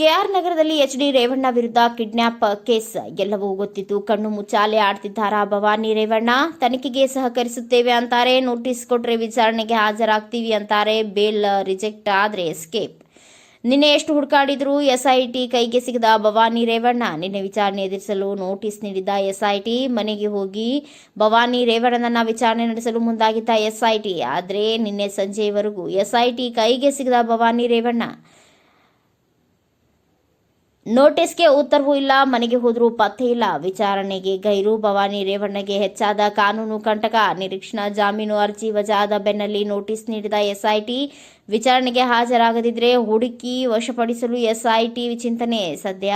K R ನಗರದಲ್ಲಿ H D Revanna ವಿರುದ್ಧ kidnap case. ಎಲ್ಲವೂ ಗೊತ್ತಿತ್ತು. ಕಣ್ಣು ಮುಚ್ಚಾಲೆ ಆಡ್ತಿದ್ದಾರಾ ಭವಾನಿ ರೇವಣ್ಣ? ತನಿಖೆಗೆ ಸಹಕರಿಸುತ್ತೇವೆ ಅಂತಾರೆ. ನೋಟಿಸ್ ಕೊಟ್ಟರೆ ವಿಚಾರಣೆಗೆ ಹಾಜರಾಗ್ತೀವಿ ಅಂತಾರೆ. ಬೇಲ್ ರಿಜೆಕ್ಟ್ ಆದರೆ ಎಸ್ಕೇಪ್. ನಿನ್ನೆ ಎಷ್ಟು ಹುಡುಕಾಡಿದ್ರು ಎಸ್ಐಟಿ ಕೈಗೆ ಸಿಗದ ಭವಾನಿ ರೇವಣ್ಣ. ನಿನ್ನೆ ವಿಚಾರಣೆ ಎದುರಿಸಲು ನೋಟಿಸ್ ನೀಡಿದ್ದ ಎಸ್ಐಟಿ, ಮನೆಗೆ ಹೋಗಿ ಭವಾನಿ ರೇವಣ್ಣನನ್ನ ವಿಚಾರಣೆ ನಡೆಸಲು ಮುಂದಾಗಿದ್ದ ಎಸ್ಐಟಿ. ಆದರೆ ನಿನ್ನೆ ಸಂಜೆಯವರೆಗೂ ಎಸ್ಐಟಿ ಕೈಗೆ ಸಿಗದ ಭವಾನಿ ರೇವಣ್ಣ. ನೋಟಿಸ್ಗೆ ಉತ್ತರವೂ ಇಲ್ಲ, ಮನೆಗೆ ಹೋದರೂ ಪತ್ತೆ ಇಲ್ಲ. ವಿಚಾರಣೆಗೆ ಗೈರು ಭವಾನಿ ರೇವಣ್ಣಗೆ ಹೆಚ್ಚಾದ ಕಾನೂನು ಕಂಟಕ, ನಿರೀಕ್ಷಣಾ ಜಾಮೀನು ಅರ್ಜಿ ವಜಾದ ಬೆನ್ನಲ್ಲಿ ನೋಟಿಸ್ ನೀಡಿದ ಎಸ್ಐಟಿ. ವಿಚಾರಣೆಗೆ ಹಾಜರಾಗದಿದ್ರೆ ಹುಡುಕಿ ವಶಪಡಿಸಲು ಎಸ್ಐಟಿ ಚಿಂತನೆ. ಸದ್ಯ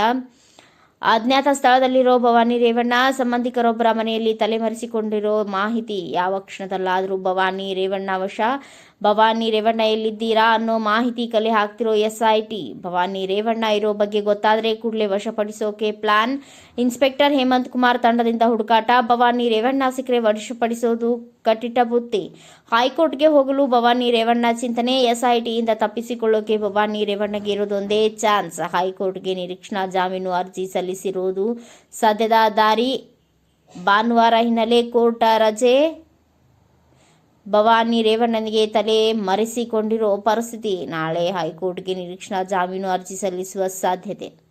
ಅಜ್ಞಾತ ಸ್ಥಳದಲ್ಲಿರೋ ಭವಾನಿ ರೇವಣ್ಣ, ಸಂಬಂಧಿಕರೊಬ್ಬರ ಮನೆಯಲ್ಲಿ ತಲೆಮರೆಸಿಕೊಂಡಿರೋ ಮಾಹಿತಿ ಯಾವ ಕ್ಷಣದಲ್ಲಾದರೂ ಭವಾನಿ ರೇವಣ್ಣ ವಶ. ಭವಾನಿ ರೇವಣ್ಣ ಎಲ್ಲಿದ್ದೀರಾ ಅನ್ನೋ ಮಾಹಿತಿ ಕಲೆ ಹಾಕ್ತಿರೋ ಎಸ್ಐಟಿ. ಭವಾನಿ ರೇವಣ್ಣ ಇರೋ ಬಗ್ಗೆ ಗೊತ್ತಾದರೆ ಕೂಡಲೇ ವಶಪಡಿಸೋಕೆ ಪ್ಲಾನ್. ಇನ್ಸ್ಪೆಕ್ಟರ್ ಹೇಮಂತ್ ಕುಮಾರ್ ತಂಡದಿಂದ ಹುಡುಕಾಟ. ಭವಾನಿ ರೇವಣ್ಣ ಸಿಕ್ಕರೆ ವಶಪಡಿಸೋದು ಕಟ್ಟಿಟ್ಟ ಬುತ್ತಿ. ಹೈಕೋರ್ಟ್ಗೆ ಹೋಗಲು ಭವಾನಿ ರೇವಣ್ಣ ಚಿಂತನೆ, ಎಸ್ಐಟಿಯಿಂದ ತಪ್ಪಿಸಿಕೊಳ್ಳೋಕೆ ಭವಾನಿ ರೇವಣ್ಣಗೆ ಇರೋದೊಂದೇ ಚಾನ್ಸ್. ಹೈಕೋರ್ಟ್ಗೆ ನಿರೀಕ್ಷಣಾ ಜಾಮೀನು ಅರ್ಜಿ ಸಲ್ಲಿಸಿರುವುದು ಸದ್ಯದ ದಾರಿ. ಭಾನುವಾರ ಹಿನ್ನೆಲೆ ಕೋರ್ಟ್ ರಜೆ. ಭವಾನಿ ರೇವಣ್ಣನಿಗೆ ತಲೆ ಮರೆಸಿಕೊಂಡಿರೋ ಪರಿಸ್ಥಿತಿ. ನಾಳೆ ಹೈಕೋರ್ಟ್ಗೆ ನಿರೀಕ್ಷಣಾ ಜಾಮೀನು ಅರ್ಜಿ ಸಲ್ಲಿಸುವ ಸಾಧ್ಯತೆ.